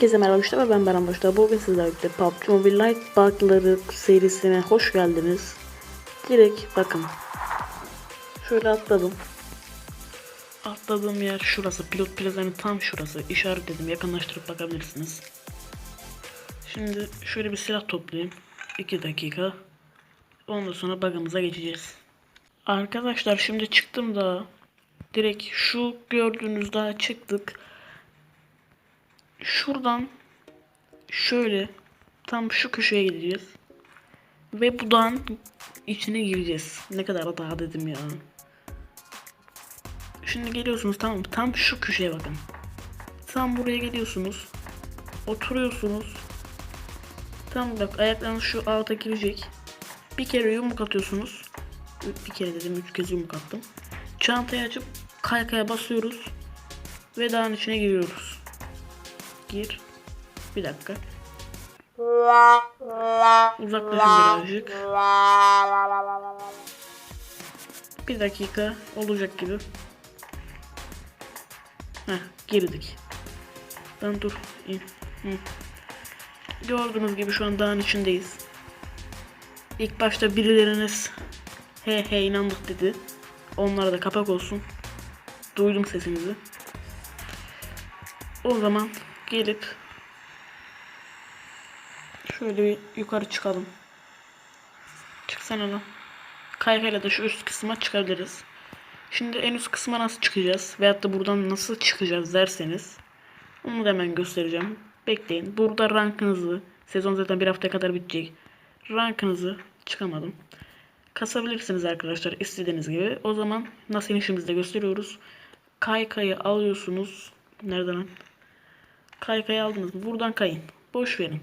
Herkese merhaba arkadaşlar ben Beren Başta. Bugün sizlerle PUBG Mobile Lite bug'ları serisine hoş geldiniz. Direkt bakın. Şöyle atladım. Atladığım yer şurası. Pilot plazanın tam şurası. İşaretledim. Yakınlaştırıp bakabilirsiniz. Şimdi şöyle bir silah toplayayım. 2 dakika. Ondan sonra bug'ımıza geçeceğiz. Arkadaşlar şimdi çıktım da direkt şu gördüğünüz daha çıktık. Şuradan şöyle tam şu köşeye gideceğiz. Ve bu dağın içine gireceğiz. Ne kadar da dağ dedim ya. Şimdi geliyorsunuz tamam? Tam şu köşeye bakın. Tam buraya geliyorsunuz. Oturuyorsunuz. Tam bak ayaklarınız şu alta girecek. Bir kere yumruk atıyorsunuz. Bir kere dedim üç kez yumruk attım. Çantayı açıp kaykaya basıyoruz. Ve dağın içine giriyoruz. Gir. Bir dakika. Uzaklaşın birazcık. Bir dakika olacak gibi. Heh girdik. Ben dur. Hı. Gördüğünüz gibi şu an dağın içindeyiz. İlk başta birileriniz he he inandık dedi. Onlara da kapak olsun. Duydum sesinizi. O zaman gelip şöyle bir yukarı çıkalım. Çıksana lan. Kaykayla da şu üst kısma çıkabiliriz. Şimdi en üst kısma nasıl çıkacağız? Veyahut da buradan nasıl çıkacağız derseniz onu da hemen göstereceğim. Bekleyin. Burada rankınızı sezon zaten bir haftaya kadar bitecek. Rankınızı çıkamadım. Kasabilirsiniz arkadaşlar istediğiniz gibi. O zaman nasıl inişimizi de gösteriyoruz. Kaykayı alıyorsunuz. Nereden? Kaykayı aldınız mı? Buradan kayın. Boş verin.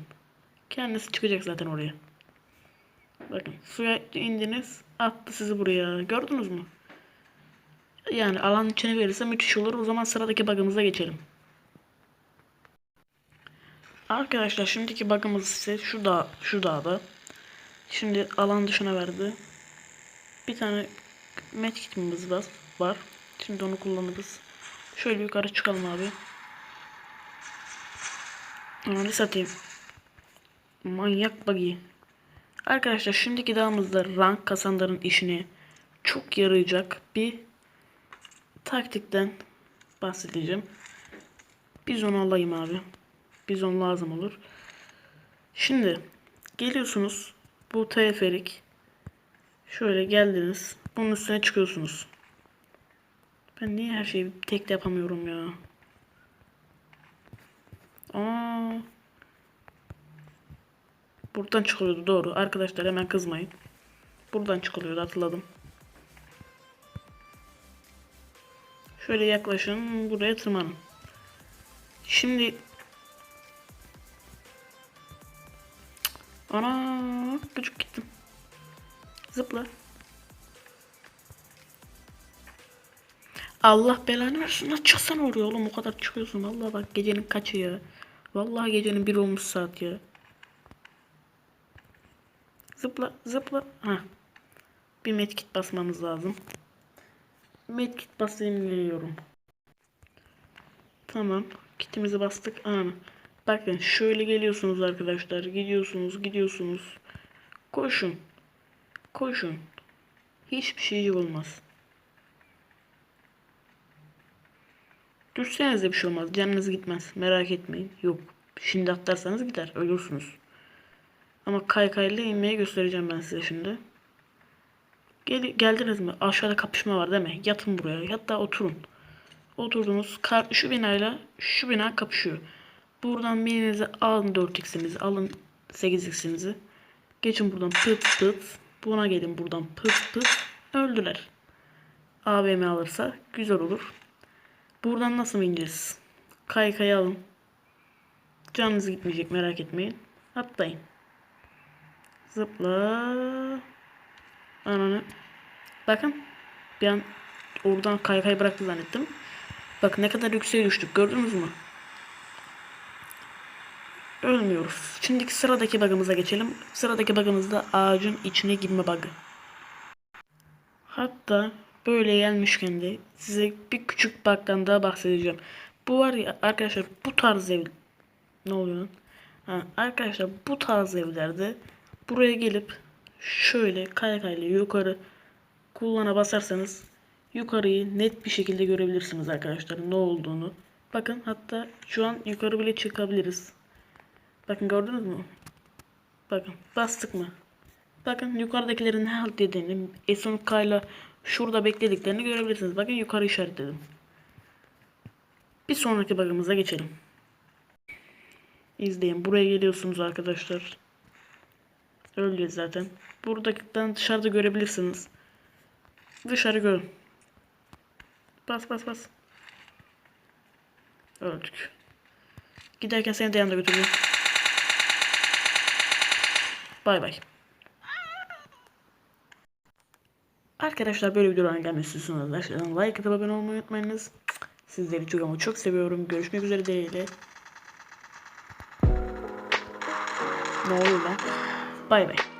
Kendisi çıkacak zaten oraya. Bakın suya indiniz. Attı sizi buraya. Gördünüz mü? Yani alan içine verirse müthiş olur. O zaman sıradaki bug'ımıza geçelim. Arkadaşlar şimdiki bug'ımız ise şu dağ, şu dağda. Şimdi alan dışına verdi. Bir tane medkitimiz var. Şimdi onu kullanırız. Şöyle yukarı çıkalım abi. Ananı satayım. Manyak buggy. Arkadaşlar şimdiki dağımızda rank kasanların işine çok yarayacak bir taktikten bahsedeceğim. Bizon alayım abi. Bizon lazım olur. Şimdi geliyorsunuz bu teleferik şöyle geldiniz. Bunun üstüne çıkıyorsunuz. Ben niye her şeyi tek de yapamıyorum ya? Buradan çıkıyordu doğru. Arkadaşlar hemen kızmayın. Buradan çıkılıyordu hatırladım. Şöyle yaklaşın. Buraya tırmanın. Şimdi Ana küçük gittim. Zıpla. Allah belanı versin. Nasıl çıksan oraya oğlum o kadar çıkıyorsun. Vallahi bak gecenin kaçı ya. Vallahi gecenin bir olmuş saat ya. Zıpla zıpla. Ha. Bir medkit basmamız lazım. Medkit basayım geliyorum. Tamam. Kitimizi bastık. Ana. Bakın şöyle geliyorsunuz arkadaşlar. Gidiyorsunuz gidiyorsunuz. Koşun. Koşun. Hiçbir şey olmaz. Düşseniz de bir şey olmaz. Canınız gitmez. Merak etmeyin. Yok. Şimdi atlarsanız gider. Ölürsünüz. Ama kaykayla inmeyi göstereceğim ben size şimdi. Gel, geldiniz mi? Aşağıda kapışma var değil mi? Yatın buraya. Hatta oturun. Oturdunuz. Kar, şu binayla şu bina kapışıyor. Buradan birinizi alın 4x'inizi. Alın 8x'inizi. Geçin buradan pıt pıt. Buna gelin buradan pıt pıt. Öldüler. AVM alırsa güzel olur. Buradan nasıl ineceğiz? Kaykayı alın. Canınız gitmeyecek merak etmeyin. Atlayın. Zıpla. Ananı. Bakın. Bir an oradan kaykay bıraktı zannettim. Bak ne kadar yükseğe düştük gördünüz mü? Ölmüyoruz. Şimdiki sıradaki bug'ımıza geçelim. Sıradaki bug'ımız da ağacın içine girme bug'ı. Hatta böyle gelmişken de size bir küçük bug'dan daha bahsedeceğim. Bu var ya arkadaşlar bu tarz ev Ne oluyor lan? Ha, arkadaşlar bu tarz evlerde buraya gelip şöyle kaykayla yukarı kullana basarsanız yukarıyı net bir şekilde görebilirsiniz arkadaşlar ne olduğunu. Bakın hatta şu an yukarı bile çıkabiliriz. Bakın gördünüz mü? Bakın bastık mı? Bakın yukarıdakilerin ne halt dediğini SNK ile şurada beklediklerini görebilirsiniz. Bakın yukarı işaretledim. Bir sonraki bug'ımıza geçelim. İzleyin. Buraya geliyorsunuz arkadaşlar. Öyle zaten. Buradakinden dışarıda görebilirsiniz. Dışarı görün. Bas bas bas. Öldük. Giderken seni de yanında götüreyim. Bay bay. Arkadaşlar böyle videoların gelmesi istiyorsanız aşağıdan like atıp abone olmayı unutmayınız. Sizleri çok ama çok seviyorum. Görüşmek üzere dileğiyle. Ne oluyor lan? Bay bay.